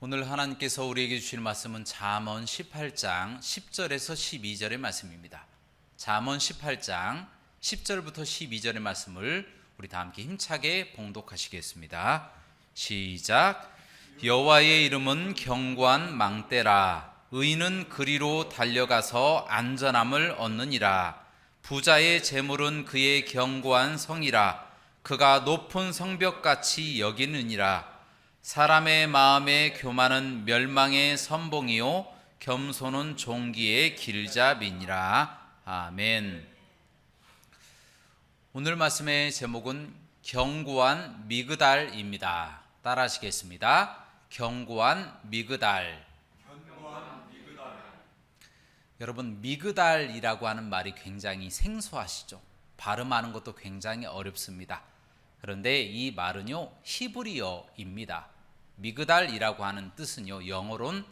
오늘 하나님께서 우리에게 주실 말씀은 잠언 18장 10절에서 12절의 말씀입니다. 잠언 18장 10절부터 12절의 말씀을 우리 다 함께 힘차게 봉독하시겠습니다. 시작. 여호와의 이름은 경고한 망대라. 의인은 그리로 달려가서 안전함을 얻느니라. 부자의 재물은 그의 견고한 성이라. 그가 높은 성벽같이 여기느니라. 사람의 마음의 교만은 멸망의 선봉이요 겸손은 종기의 길잡이니라. 아멘. 오늘 말씀의 제목은 견고한 미그달입니다. 따라하시겠습니다. 견고한 미그달. 여러분 미그달이라고 하는 말이 굉장히 생소하시죠. 발음하는 것도 굉장히 어렵습니다. 그런데 이 말은요 히브리어입니다. 미그달이라고 하는 뜻은요 영어로는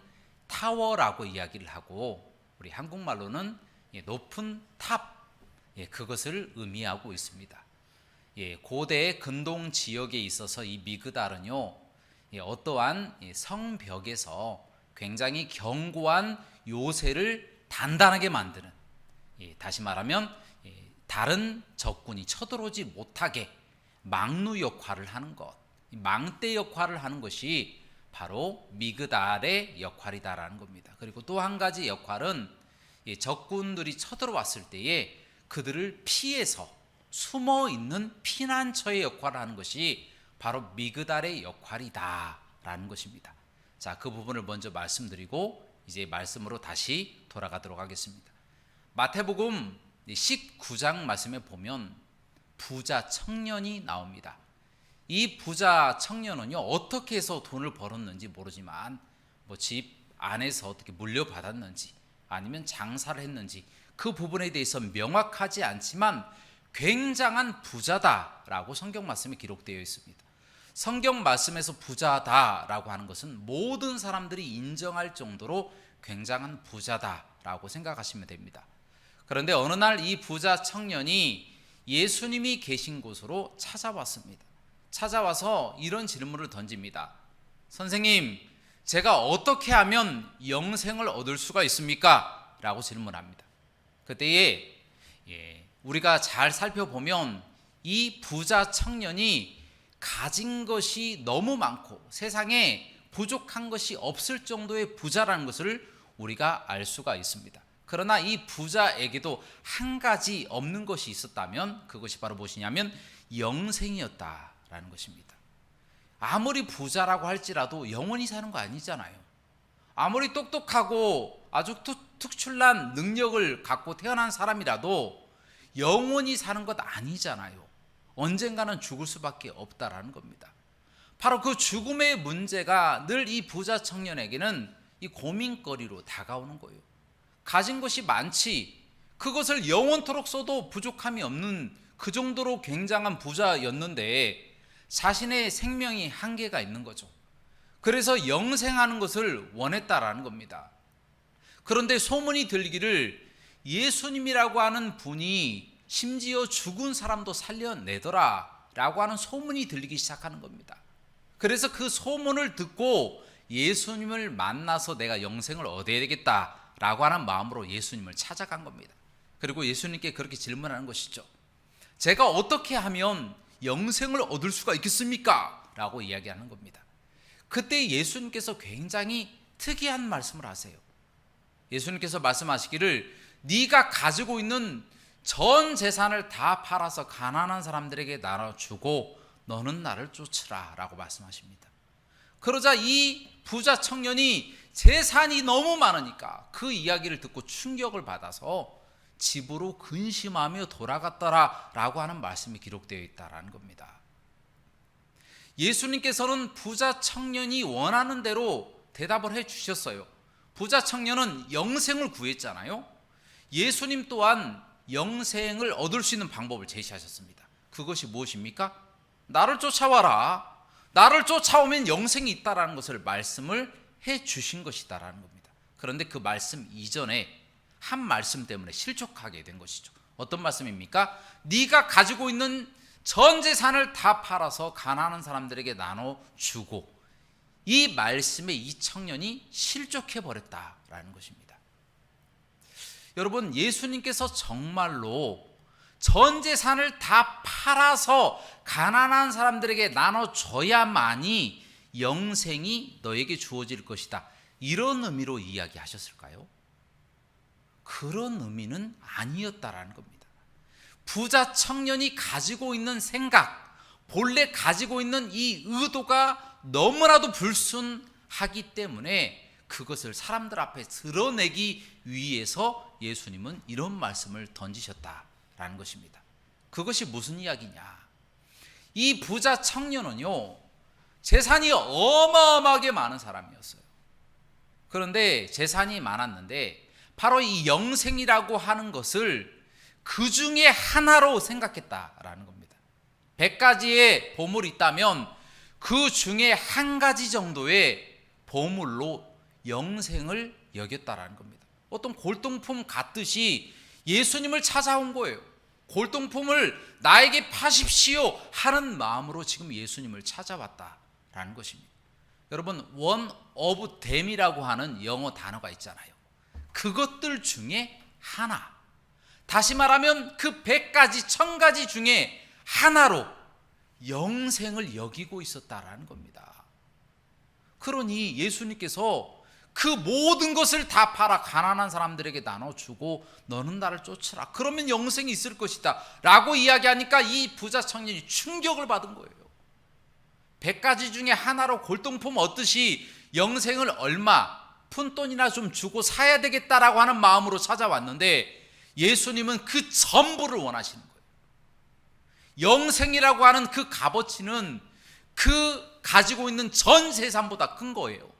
타워라고 이야기를 하고 우리 한국말로는 예, 높은 탑 예, 그것을 의미하고 있습니다. 예, 고대 근동 지역에 있어서 이 미그달은요 예, 어떠한 예, 성벽에서 굉장히 견고한 요새를 단단하게 만드는 예, 다시 말하면 예, 다른 적군이 쳐들어오지 못하게 망루 역할을 하는 것, 이 망대 역할을 하는 것이 바로 미그달의 역할이다라는 겁니다. 그리고 또 한 가지 역할은 이 적군들이 쳐들어왔을 때에 그들을 피해서 숨어 있는 피난처의 역할을 하는 것이 바로 미그달의 역할이다라는 것입니다. 자, 그 부분을 먼저 말씀드리고 이제 말씀으로 다시 돌아가도록 하겠습니다. 마태복음 19장 말씀에 보면 부자 청년이 나옵니다. 이 부자 청년은요 어떻게 해서 돈을 벌었는지 모르지만 뭐 집 안에서 어떻게 물려받았는지 아니면 장사를 했는지 그 부분에 대해서 명확하지 않지만 굉장한 부자다라고 성경 말씀에 기록되어 있습니다. 성경 말씀에서 부자다라고 하는 것은 모든 사람들이 인정할 정도로 굉장한 부자다라고 생각하시면 됩니다. 그런데 어느 날 이 부자 청년이 예수님이 계신 곳으로 찾아왔습니다. 찾아와서 이런 질문을 던집니다. 선생님, 제가 어떻게 하면 영생을 얻을 수가 있습니까? 라고 질문합니다. 그때에 예, 우리가 잘 살펴보면 이 부자 청년이 가진 것이 너무 많고 세상에 부족한 것이 없을 정도의 부자라는 것을 우리가 알 수가 있습니다. 그러나 이 부자에게도 한 가지 없는 것이 있었다면 그것이 바로 무엇이냐면 영생이었다라는 것입니다. 아무리 부자라고 할지라도 영원히 사는 거 아니잖아요. 아무리 똑똑하고 아주 특출난 능력을 갖고 태어난 사람이라도 영원히 사는 것 아니잖아요. 언젠가는 죽을 수밖에 없다라는 겁니다. 바로 그 죽음의 문제가 늘 이 부자 청년에게는 이 고민거리로 다가오는 거예요. 가진 것이 많지 그것을 영원토록 써도 부족함이 없는 그 정도로 굉장한 부자였는데 자신의 생명이 한계가 있는 거죠. 그래서 영생하는 것을 원했다라는 겁니다. 그런데 소문이 들기를 예수님이라고 하는 분이 심지어 죽은 사람도 살려내더라 라고 하는 소문이 들리기 시작하는 겁니다. 그래서 그 소문을 듣고 예수님을 만나서 내가 영생을 얻어야 되겠다 라고 하는 마음으로 예수님을 찾아간 겁니다. 그리고 예수님께 그렇게 질문하는 것이죠. 제가 어떻게 하면 영생을 얻을 수가 있겠습니까? 라고 이야기하는 겁니다. 그때 예수님께서 굉장히 특이한 말씀을 하세요. 예수님께서 말씀하시기를 네가 가지고 있는 전 재산을 다 팔아서 가난한 사람들에게 나눠주고 너는 나를 쫓으라 라고 말씀하십니다. 그러자 이 부자 청년이 재산이 너무 많으니까 그 이야기를 듣고 충격을 받아서 집으로 근심하며 돌아갔더라 라고 하는 말씀이 기록되어 있다라는 겁니다. 예수님께서는 부자 청년이 원하는 대로 대답을 해 주셨어요. 부자 청년은 영생을 구했잖아요. 예수님 또한 영생을 얻을 수 있는 방법을 제시하셨습니다. 그것이 무엇입니까? 나를 쫓아와라. 나를 쫓아오면 영생이 있다라는 것을 말씀을 해 주신 것이다라는 겁니다. 그런데 그 말씀 이전에 한 말씀 때문에 실족하게 된 것이죠. 어떤 말씀입니까? 네가 가지고 있는 전 재산을 다 팔아서 가난한 사람들에게 나눠 주고 이 말씀에 이 청년이 실족해 버렸다라는 것입니다. 여러분 예수님께서 정말로 전 재산을 다 팔아서 가난한 사람들에게 나눠 줘야만이 영생이 너에게 주어질 것이다. 이런 의미로 이야기하셨을까요? 그런 의미는 아니었다라는 겁니다. 부자 청년이 가지고 있는 생각, 본래 가지고 있는 이 의도가 너무나도 불순하기 때문에 그것을 사람들 앞에 드러내기 위해서 예수님은 이런 말씀을 던지셨다라는 것입니다. 그것이 무슨 이야기냐? 이 부자 청년은요, 재산이 어마어마하게 많은 사람이었어요. 그런데 재산이 많았는데 바로 이 영생이라고 하는 것을 그 중에 하나로 생각했다라는 겁니다. 100가지의 보물이 있다면 그 중에 한 가지 정도의 보물로 영생을 여겼다라는 겁니다. 어떤 골동품 같듯이 예수님을 찾아온 거예요. 골동품을 나에게 파십시오 하는 마음으로 지금 예수님을 찾아왔다라는 것입니다. 여러분 원 오브 댐이라고 하는 영어 단어가 있잖아요. 그것들 중에 하나. 다시 말하면 그백 가지, 천 가지 중에 하나로 영생을 여기고 있었다라는 겁니다. 그러니 예수님께서 그 모든 것을 다 팔아 가난한 사람들에게 나눠주고 너는 나를 쫓으라. 그러면 영생이 있을 것이다. 라고 이야기하니까 이 부자 청년이 충격을 받은 거예요. 백 가지 중에 하나로 골동품 얻듯이 영생을 얼마 푼돈이나 좀 주고 사야 되겠다라고 하는 마음으로 찾아왔는데 예수님은 그 전부를 원하시는 거예요. 영생이라고 하는 그 값어치는 그 가지고 있는 전 재산보다 큰 거예요.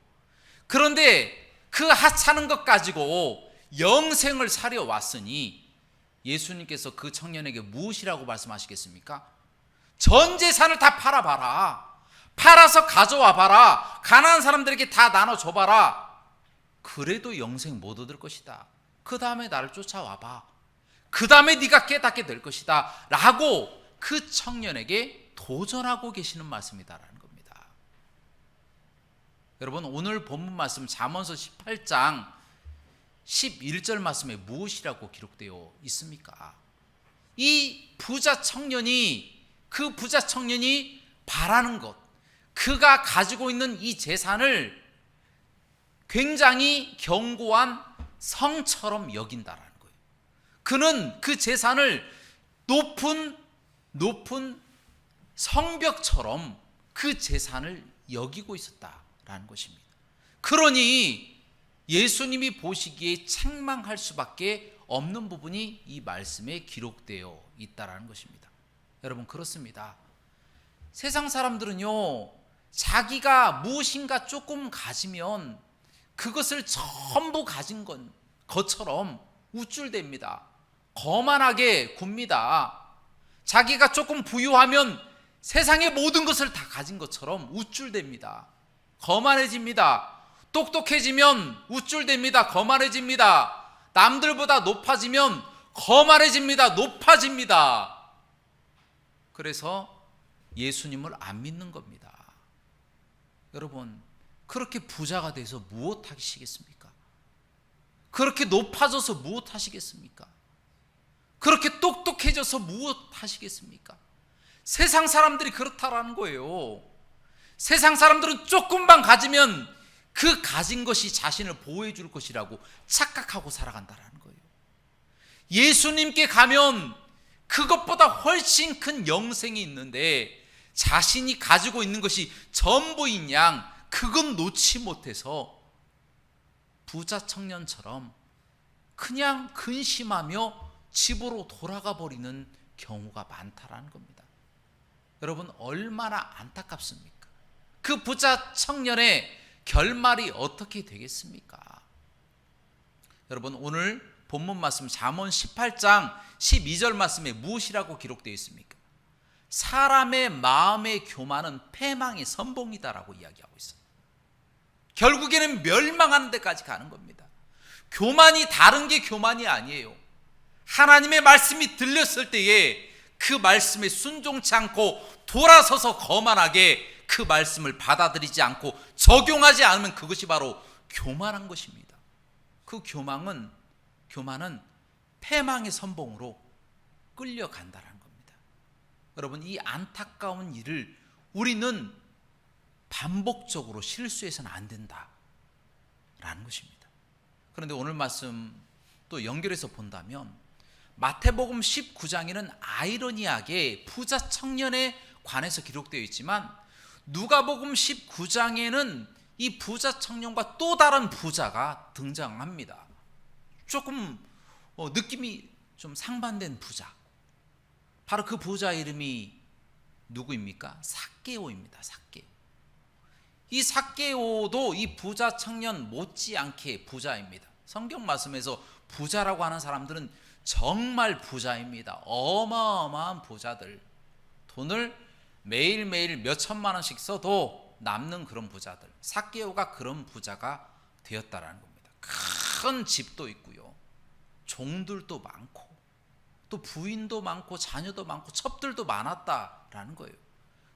그런데 그 하찮은 것 가지고 영생을 사려 왔으니 예수님께서 그 청년에게 무엇이라고 말씀하시겠습니까? 전 재산을 다 팔아봐라. 팔아서 가져와 봐라. 가난한 사람들에게 다 나눠줘 봐라. 그래도 영생 못 얻을 것이다. 그 다음에 나를 쫓아와 봐. 그 다음에 네가 깨닫게 될 것이다. 라고 그 청년에게 도전하고 계시는 말씀이다라는. 여러분 오늘 본문 말씀 잠언서 18장 11절 말씀에 무엇이라고 기록되어 있습니까? 이 부자 청년이 그 부자 청년이 바라는 것, 그가 가지고 있는 이 재산을 굉장히 견고한 성처럼 여긴다라는 거예요. 그는 그 재산을 높은 높은 성벽처럼 그 재산을 여기고 있었다 라는 것입니다. 그러니 예수님이 보시기에 책망할 수밖에 없는 부분이 이 말씀에 기록되어 있다라는 것입니다. 여러분 그렇습니다. 세상 사람들은요 자기가 무엇인가 조금 가지면 그것을 전부 가진 건 것처럼 우쭐댑니다. 거만하게 굽니다. 자기가 조금 부유하면 세상의 모든 것을 다 가진 것처럼 우쭐댑니다. 거만해집니다. 똑똑해지면 우쭐댑니다. 거만해집니다. 남들보다 높아지면 거만해집니다. 높아집니다. 그래서 예수님을 안 믿는 겁니다. 여러분, 그렇게 부자가 돼서 무엇 하시겠습니까? 그렇게 높아져서 무엇 하시겠습니까? 그렇게 똑똑해져서 무엇 하시겠습니까? 세상 사람들이 그렇다라는 거예요. 세상 사람들은 조금만 가지면 그 가진 것이 자신을 보호해 줄 것이라고 착각하고 살아간다라는 거예요. 예수님께 가면 그것보다 훨씬 큰 영생이 있는데 자신이 가지고 있는 것이 전부인 양 그건 놓지 못해서 부자 청년처럼 그냥 근심하며 집으로 돌아가 버리는 경우가 많다라는 겁니다. 여러분 얼마나 안타깝습니까? 그 부자 청년의 결말이 어떻게 되겠습니까? 여러분 오늘 본문 말씀 잠언 18장 12절 말씀에 무엇이라고 기록되어 있습니까? 사람의 마음의 교만은 패망의 선봉이다라고 이야기하고 있어요. 결국에는 멸망하는 데까지 가는 겁니다. 교만이 다른 게 교만이 아니에요. 하나님의 말씀이 들렸을 때에 그 말씀에 순종치 않고 돌아서서 거만하게 그 말씀을 받아들이지 않고 적용하지 않으면 그것이 바로 교만한 것입니다. 그 교만은 교만은 패망의 선봉으로 끌려간다는 겁니다. 여러분 이 안타까운 일을 우리는 반복적으로 실수해서는 안 된다라는 것입니다. 그런데 오늘 말씀 또 연결해서 본다면 마태복음 19장에는 아이러니하게 부자 청년에 관해서 기록되어 있지만 누가복음 19장에는 이 부자 청년과 또 다른 부자가 등장합니다. 조금 어, 느낌이 좀 상반된 부자. 바로 그 부자 이름이 누구입니까? 사케오입니다. 사케오. 이 사케오도 이 부자 청년 못지않게 부자입니다. 성경 말씀에서 부자라고 하는 사람들은 정말 부자입니다. 어마어마한 부자들. 돈을 매일매일 몇 천만 원씩 써도 남는 그런 부자들. 사케오가 그런 부자가 되었다라는 겁니다. 큰 집도 있고요. 종들도 많고 또 부인도 많고 자녀도 많고 첩들도 많았다라는 거예요.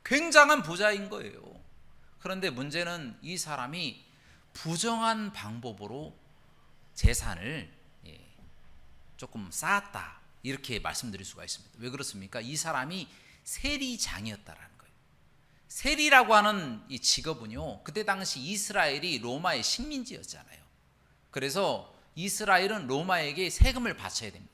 굉장한 부자인 거예요. 그런데 문제는 이 사람이 부정한 방법으로 재산을 예, 조금 쌓았다 이렇게 말씀드릴 수가 있습니다. 왜 그렇습니까? 이 사람이 세리장이었다라는 거예요. 세리라고 하는 이 직업은요, 그때 당시 이스라엘이 로마의 식민지였잖아요. 그래서 이스라엘은 로마에게 세금을 바쳐야 됩니다.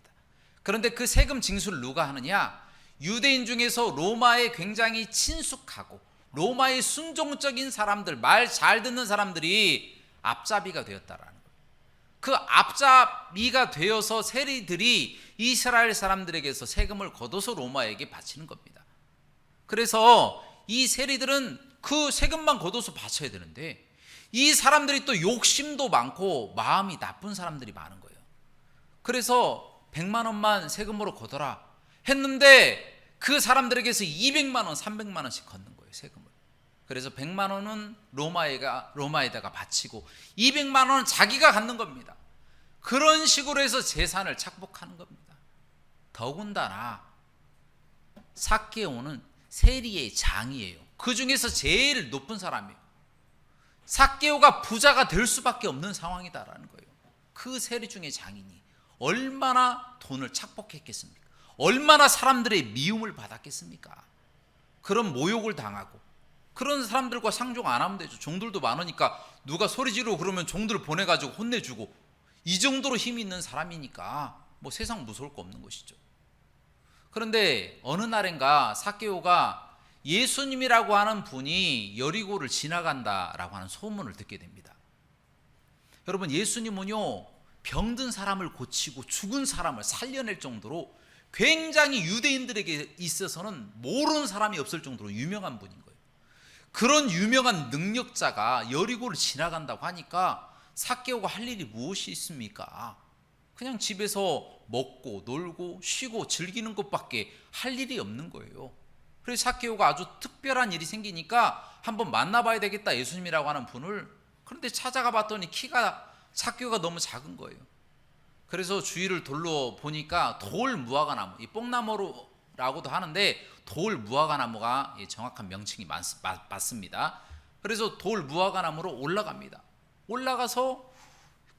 그런데 그 세금 징수를 누가 하느냐? 유대인 중에서 로마에 굉장히 친숙하고 로마의 순종적인 사람들, 말 잘 듣는 사람들이 앞잡이가 되었다라는 거예요. 그 앞잡이가 되어서 세리들이 이스라엘 사람들에게서 세금을 걷어서 로마에게 바치는 겁니다. 그래서 이 세리들은 그 세금만 걷어서 바쳐야 되는데 이 사람들이 또 욕심도 많고 마음이 나쁜 사람들이 많은 거예요. 그래서 100만 원만 세금으로 걷어라 했는데 그 사람들에게서 200만 원, 300만 원씩 걷는 거예요, 세금을. 그래서 100만 원은 로마에가 로마에다가 바치고 200만 원은 자기가 갖는 겁니다. 그런 식으로 해서 재산을 착복하는 겁니다. 더군다나 사케오는 세리의 장이에요. 그 중에서 제일 높은 사람이에요. 사케오가 부자가 될 수밖에 없는 상황이다라는 거예요. 그 세리 중에 장인이 얼마나 돈을 착복했겠습니까? 얼마나 사람들의 미움을 받았겠습니까? 그런 모욕을 당하고 그런 사람들과 상종 안 하면 되죠. 종들도 많으니까 누가 소리 지르고 그러면 종들을 보내가지고 혼내주고 이 정도로 힘이 있는 사람이니까 뭐 세상 무서울 거 없는 것이죠. 그런데 어느 날인가 사케오가 예수님이라고 하는 분이 여리고를 지나간다라고 하는 소문을 듣게 됩니다. 여러분 예수님은요 병든 사람을 고치고 죽은 사람을 살려낼 정도로 굉장히 유대인들에게 있어서는 모르는 사람이 없을 정도로 유명한 분인 거예요. 그런 유명한 능력자가 여리고를 지나간다고 하니까 사케오가 할 일이 무엇이 있습니까? 그냥 집에서 먹고 놀고 쉬고 즐기는 것밖에 할 일이 없는 거예요. 그래서 사케오가 아주 특별한 일이 생기니까 한번 만나봐야 되겠다 예수님이라고 하는 분을 그런데 찾아가 봤더니 키가 사케오가 너무 작은 거예요. 그래서 주위를 돌로 보니까 돌 무화과 나무, 이 뽕나무라고도 하는데 돌 무화과 나무가 정확한 명칭이 맞, 맞습니다. 그래서 돌 무화과 나무로 올라갑니다. 올라가서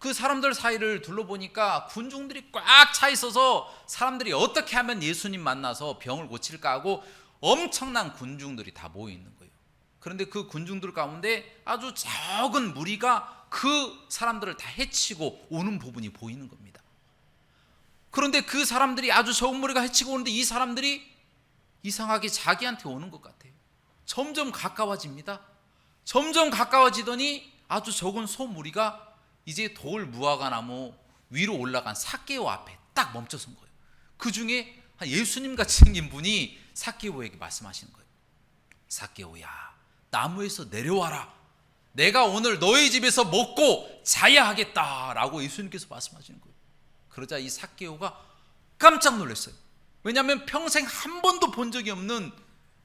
그 사람들 사이를 둘러보니까 군중들이 꽉 차 있어서 사람들이 어떻게 하면 예수님 만나서 병을 고칠까 하고 엄청난 군중들이 다 모여 있는 거예요. 그런데 그 군중들 가운데 아주 적은 무리가 그 사람들을 다 해치고 오는 부분이 보이는 겁니다. 그런데 그 사람들이 아주 적은 무리가 해치고 오는데 이 사람들이 이상하게 자기한테 오는 것 같아요. 점점 가까워집니다. 점점 가까워지더니 아주 적은 소무리가 이제 돌 무화과 나무 위로 올라간 사케오 앞에 딱 멈춰 선 거예요. 그 중에 예수님 같이 생긴 분이 사케오에게 말씀하시는 거예요. 사케오야, 나무에서 내려와라. 내가 오늘 너희 집에서 먹고 자야 하겠다라고 예수님께서 말씀하시는 거예요. 그러자 이 사케오가 깜짝 놀랐어요. 왜냐하면 평생 한 번도 본 적이 없는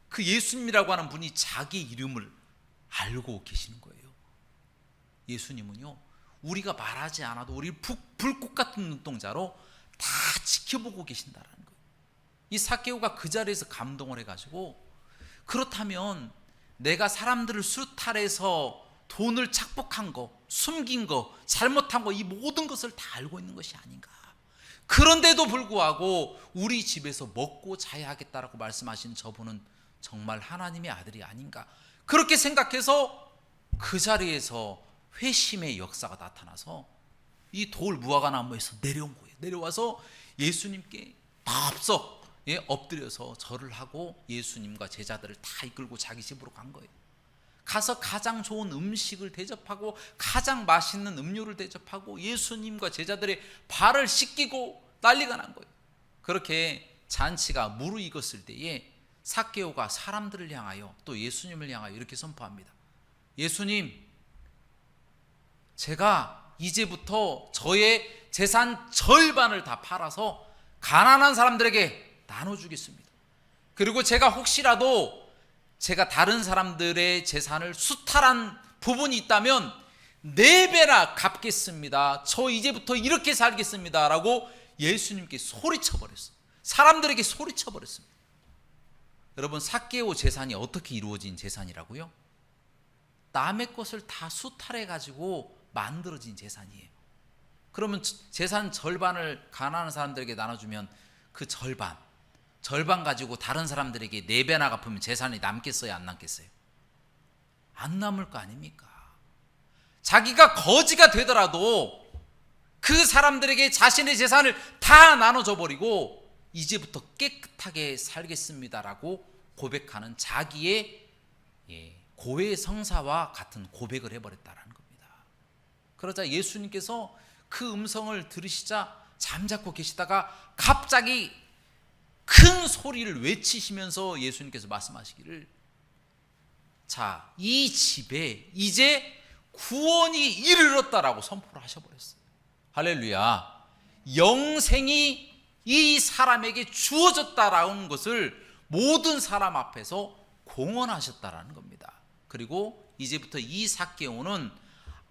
그 예수님이라고 하는 분이 자기 이름을 알고 계시는 거예요. 예수님은요, 우리가 말하지 않아도 우리 불꽃 같은 눈동자로 다 지켜보고 계신다라는 거예요. 이 사케오가 그 자리에서 감동을 해가지고 그렇다면 내가 사람들을 수탈해서 돈을 착복한 거, 숨긴 거, 잘못한 거 이 모든 것을 다 알고 있는 것이 아닌가. 그런데도 불구하고 우리 집에서 먹고 자야 하겠다라고 말씀하신 저분은 정말 하나님의 아들이 아닌가. 그렇게 생각해서 그 자리에서 회심의 역사가 나타나서 이 돌 무화과 나무에서 내려온 거예요. 내려와서 예수님께 덥석 예, 엎드려서 절을 하고 예수님과 제자들을 다 이끌고 자기 집으로 간 거예요. 가서 가장 좋은 음식을 대접하고 가장 맛있는 음료를 대접하고 예수님과 제자들의 발을 씻기고 난리가 난 거예요. 그렇게 잔치가 무르익었을 때에 사케오가 사람들을 향하여 또 예수님을 향하여 이렇게 선포합니다. 예수님, 제가 이제부터 저의 재산 절반을 다 팔아서 가난한 사람들에게 나눠주겠습니다. 그리고 제가 혹시라도 제가 다른 사람들의 재산을 수탈한 부분이 있다면 네 배나 갚겠습니다. 저 이제부터 이렇게 살겠습니다. 라고 예수님께 소리쳐 버렸어요. 사람들에게 소리쳐 버렸습니다. 여러분, 사케오 재산이 어떻게 이루어진 재산이라고요? 남의 것을 다 수탈해 가지고 만들어진 재산이에요. 그러면 재산 절반을 가난한 사람들에게 나눠주면 그 절반, 절반 가지고 다른 사람들에게 네 배나 갚으면 재산이 남겠어요, 안 남겠어요? 안 남을 거 아닙니까? 자기가 거지가 되더라도 그 사람들에게 자신의 재산을 다 나눠줘 버리고 이제부터 깨끗하게 살겠습니다라고 고백하는 자기의 예, 고해 성사와 같은 고백을 해버렸다라는. 그러자 예수님께서 그 음성을 들으시자 잠자코 계시다가 갑자기 큰 소리를 외치시면서 예수님께서 말씀하시기를 자, 이 집에 이제 구원이 이르렀다라고 선포를 하셔버렸어요. 할렐루야. 영생이 이 사람에게 주어졌다라는 것을 모든 사람 앞에서 공언하셨다라는 겁니다. 그리고 이제부터 이 사개오는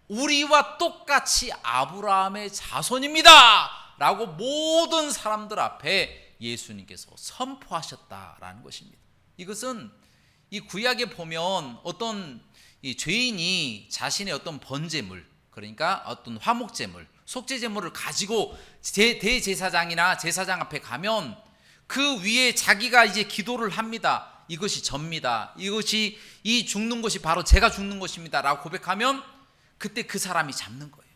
우리와 똑같이 아브라함의 자손입니다. 라고 모든 사람들 앞에 예수님께서 선포하셨다라는 것입니다. 이것은 이 구약에 보면 어떤 이 죄인이 자신의 어떤 번제물, 그러니까 어떤 화목제물, 속죄제물을 가지고 제, 대제사장이나 제사장 앞에 가면 그 위에 자기가 이제 기도를 합니다. 이것이 접니다. 이것이 이 죽는 것이 바로 제가 죽는 것입니다. 라고 고백하면 그때 그 사람이 잡는 거예요.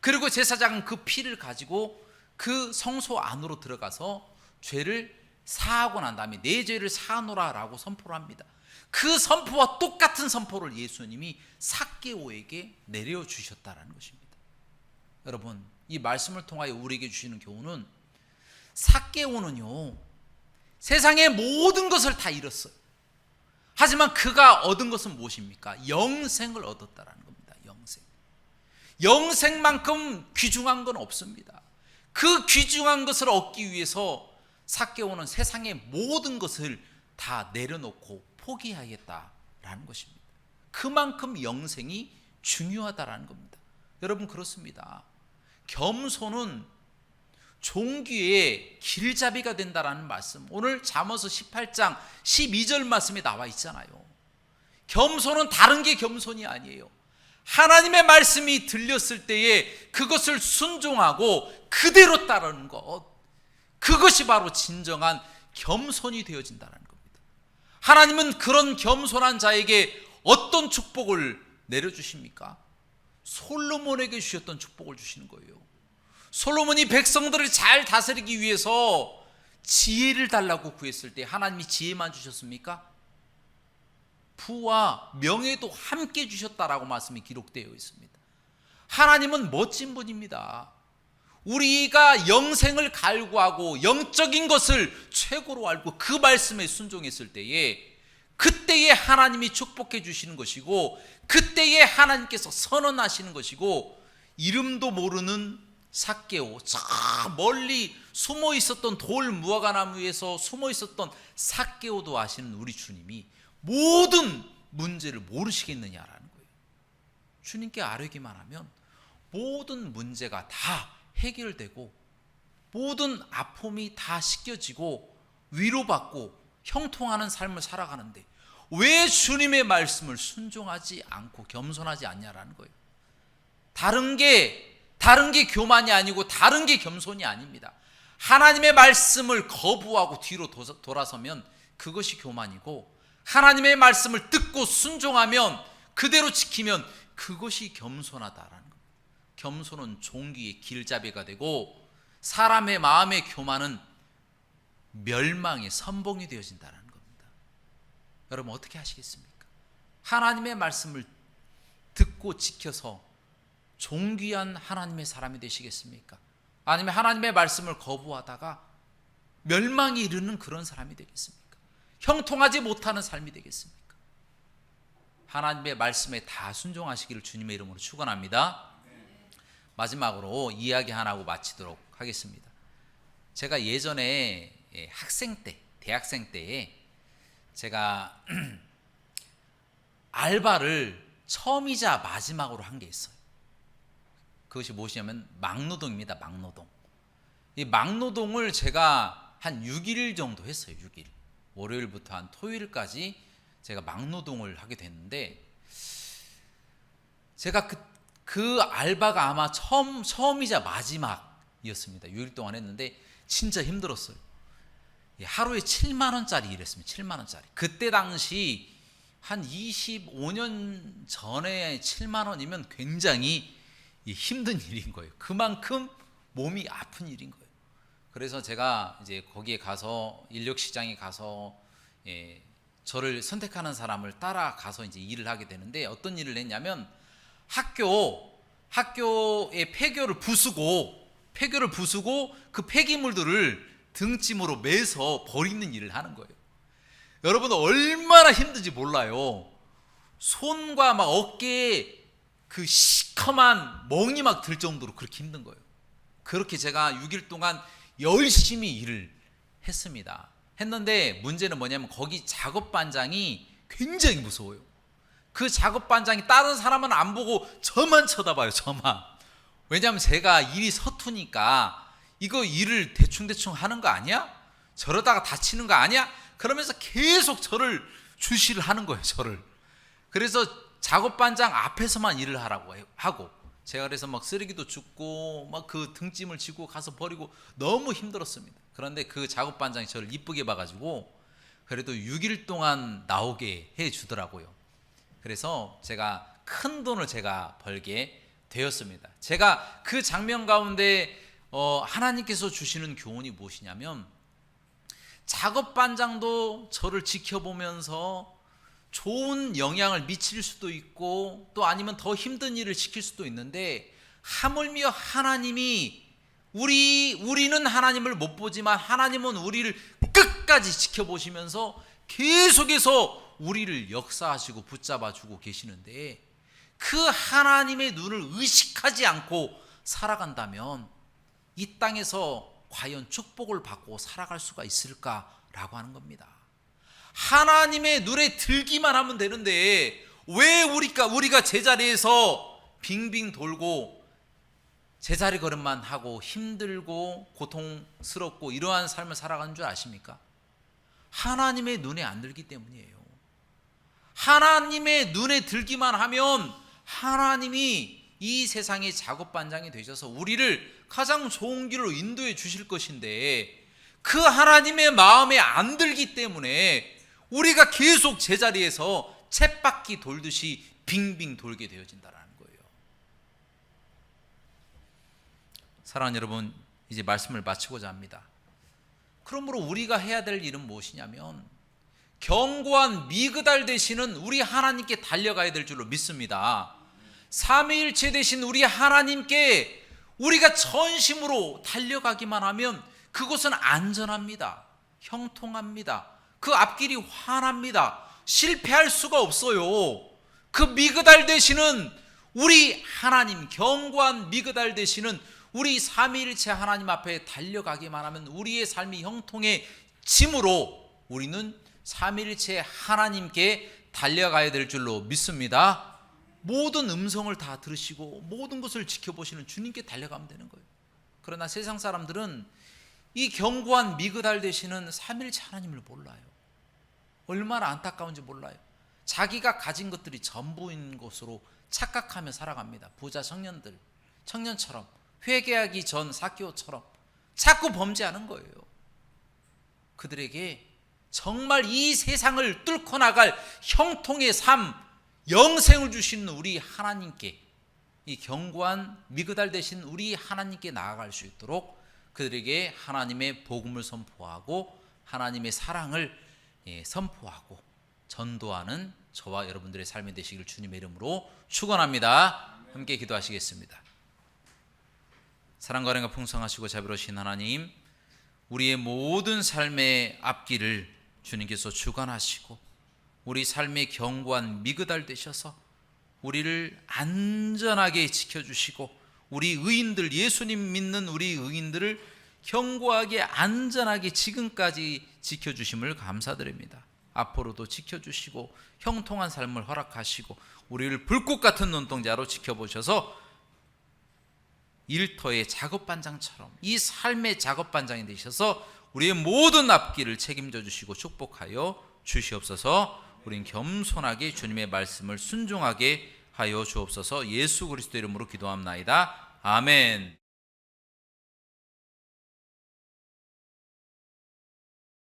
그리고 제사장은 그 피를 가지고 그 성소 안으로 들어가서 죄를 사하고 난 다음에 내 죄를 사하노라라고 선포를 합니다. 그 선포와 똑같은 선포를 예수님이 사개오에게 내려 주셨다라는 것입니다. 여러분, 이 말씀을 통하여 우리에게 주시는 교훈은 사개오는요. 세상의 모든 것을 다 잃었어요. 하지만 그가 얻은 것은 무엇입니까? 영생을 얻었다라는 겁니다. 영생. 영생만큼 귀중한 건 없습니다. 그 귀중한 것을 얻기 위해서 사개오는 세상의 모든 것을 다 내려놓고 포기하겠다라는 것입니다. 그만큼 영생이 중요하다라는 겁니다. 여러분 그렇습니다. 겸손은 종기의 길잡이가 된다라는 말씀. 오늘 잠언서 18장 12절 말씀에 나와 있잖아요. 겸손은 다른 게 겸손이 아니에요. 하나님의 말씀이 들렸을 때에 그것을 순종하고 그대로 따르는 것. 그것이 바로 진정한 겸손이 되어진다는 겁니다. 하나님은 그런 겸손한 자에게 어떤 축복을 내려주십니까? 솔로몬에게 주셨던 축복을 주시는 거예요. 솔로몬이 백성들을 잘 다스리기 위해서 지혜를 달라고 구했을 때 하나님이 지혜만 주셨습니까? 부와 명예도 함께 주셨다라고 말씀이 기록되어 있습니다. 하나님은 멋진 분입니다. 우리가 영생을 갈구하고 영적인 것을 최고로 알고 그 말씀에 순종했을 때에 그때에 하나님이 축복해 주시는 것이고 그때에 하나님께서 선언하시는 것이고 이름도 모르는 삭개오 저 멀리 숨어 있었던 돌 무화과 나무에서 숨어 있었던 삭개오도 아시는 우리 주님이 모든 문제를 모르시겠느냐라는 거예요. 주님께 아뢰기만 하면 모든 문제가 다 해결되고 모든 아픔이 다 씻겨지고 위로받고 형통하는 삶을 살아가는데 왜 주님의 말씀을 순종하지 않고 겸손하지 않냐라는 거예요. 다른 게 다른 게 교만이 아니고 다른 게 겸손이 아닙니다. 하나님의 말씀을 거부하고 뒤로 도- 돌아서면 그것이 교만이고 하나님의 말씀을 듣고 순종하면 그대로 지키면 그것이 겸손하다라는 겁니다. 겸손은 종기의 길잡이가 되고 사람의 마음의 교만은 멸망의 선봉이 되어진다는 겁니다. 여러분 어떻게 하시겠습니까? 하나님의 말씀을 듣고 지켜서 존귀한 하나님의 사람이 되시겠습니까? 아니면 하나님의 말씀을 거부하다가 멸망이 이르는 그런 사람이 되겠습니까? 형통하지 못하는 삶이 되겠습니까? 하나님의 말씀에 다 순종하시기를 주님의 이름으로 축원합니다. 마지막으로 이야기 하나 하고 마치도록 하겠습니다. 제가 예전에 예, 학생 때, 대학생 때에 제가 알바를 처음이자 마지막으로 한 게 있어요. 그것이 무엇이냐면 막노동입니다. 막노동. 이 막노동을 제가 한 6일 정도 했어요. 6일. 월요일부터 한 토요일까지 제가 막노동을 하게 됐는데 제가 그, 그 알바가 아마 처음 처음이자 마지막이었습니다. 6일 동안 했는데 진짜 힘들었어요. 예, 하루에 7만 원짜리 일했습니다. 7만 원짜리. 그때 당시 한 25년 전에 7만 원이면 굉장히 이 힘든 일인 거예요. 그만큼 몸이 아픈 일인 거예요. 그래서 제가 이제 거기에 가서 인력 시장에 가서 예, 저를 선택하는 사람을 따라가서 이제 일을 하게 되는데 어떤 일을 했냐면 학교 학교의 폐교를 부수고 폐교를 부수고 그 폐기물들을 등짐으로 매서 버리는 일을 하는 거예요. 여러분 얼마나 힘든지 몰라요. 손과 막 어깨에 그 시커먼 멍이 막 들 정도로 그렇게 힘든 거예요. 그렇게 제가 6일 동안 열심히 일을 했습니다. 했는데 문제는 뭐냐면 거기 작업 반장이 굉장히 무서워요. 그 작업 반장이 다른 사람은 안 보고 저만 쳐다봐요, 저만. 왜냐하면 제가 일이 서투니까 이거 일을 대충대충 하는 거 아니야? 저러다가 다치는 거 아니야? 그러면서 계속 저를 주시를 하는 거예요, 저를. 그래서 작업 반장 앞에서만 일을 하라고 하고 제가 그래서 막 쓰레기도 줍고 막 그 등짐을 지고 가서 버리고 너무 힘들었습니다. 그런데 그 작업 반장이 저를 이쁘게 봐가지고 그래도 6일 동안 나오게 해 주더라고요. 그래서 제가 큰 돈을 제가 벌게 되었습니다. 제가 그 장면 가운데 어, 하나님께서 주시는 교훈이 무엇이냐면 작업 반장도 저를 지켜보면서 좋은 영향을 미칠 수도 있고 또 아니면 더 힘든 일을 시킬 수도 있는데 하물며 하나님이 우리 우리는 하나님을 못 보지만 하나님은 우리를 끝까지 지켜보시면서 계속해서 우리를 역사하시고 붙잡아 주고 계시는데 그 하나님의 눈을 의식하지 않고 살아간다면 이 땅에서 과연 축복을 받고 살아갈 수가 있을까라고 하는 겁니다. 하나님의 눈에 들기만 하면 되는데 왜 우리가 우리가 제자리에서 빙빙 돌고 제자리 걸음만 하고 힘들고 고통스럽고 이러한 삶을 살아가는 줄 아십니까? 하나님의 눈에 안 들기 때문이에요. 하나님의 눈에 들기만 하면 하나님이 이 세상의 작업 반장이 되셔서 우리를 가장 좋은 길로 인도해 주실 것인데 그 하나님의 마음에 안 들기 때문에 우리가 계속 제자리에서 쳇바퀴 돌듯이 빙빙 돌게 되어진다라는 거예요. 사랑하는 여러분, 이제 말씀을 마치고자 합니다. 그러므로 우리가 해야 될 일은 무엇이냐면 견고한 미그달 되시는 우리 하나님께 달려가야 될 줄로 믿습니다. 삼위일체 되신 우리 하나님께 우리가 전심으로 달려가기만 하면 그곳은 안전합니다. 형통합니다. 그 앞길이 환합니다. 실패할 수가 없어요. 그 미그달 되시는 우리 하나님 견고한 미그달 되시는 우리 삼위일체 하나님 앞에 달려가기만 하면 우리의 삶이 형통해짐으로 우리는 삼위일체 하나님께 달려가야 될 줄로 믿습니다. 모든 음성을 다 들으시고 모든 것을 지켜보시는 주님께 달려가면 되는 거예요. 그러나 세상 사람들은 이 견고한 미그달 되시는 삼일체 하나님을 몰라요. 얼마나 안타까운지 몰라요. 자기가 가진 것들이 전부인 것으로 착각하며 살아갑니다. 부자 청년들, 청년처럼 회개하기 전 사기오처럼 자꾸 범죄하는 거예요. 그들에게 정말 이 세상을 뚫고 나갈 형통의 삶, 영생을 주시는 우리 하나님께 이 견고한 미그달 되신 우리 하나님께 나아갈 수 있도록 그들에게 하나님의 복음을 선포하고 하나님의 사랑을 예, 선포하고 전도하는 저와 여러분들의 삶이 되시길 주님의 이름으로 축원합니다. 함께 기도하시겠습니다. 사랑과 은혜가 풍성하시고 자비로우신 하나님, 우리의 모든 삶의 앞길을 주님께서 주관하시고 우리 삶의 견고한 미그달 되셔서 우리를 안전하게 지켜주시고 우리 의인들 예수님 믿는 우리 의인들을 견고하게 안전하게 지금까지 지켜주심을 감사드립니다. 앞으로도 지켜주시고 형통한 삶을 허락하시고 우리를 불꽃 같은 눈동자로 지켜보셔서 일터의 작업반장처럼 이 삶의 작업반장이 되셔서 우리의 모든 앞길을 책임져 주시고 축복하여 주시옵소서 우린 겸손하게 주님의 말씀을 순종하게 하여 주옵소서 예수 그리스도 이름으로 기도합나이다. 아멘.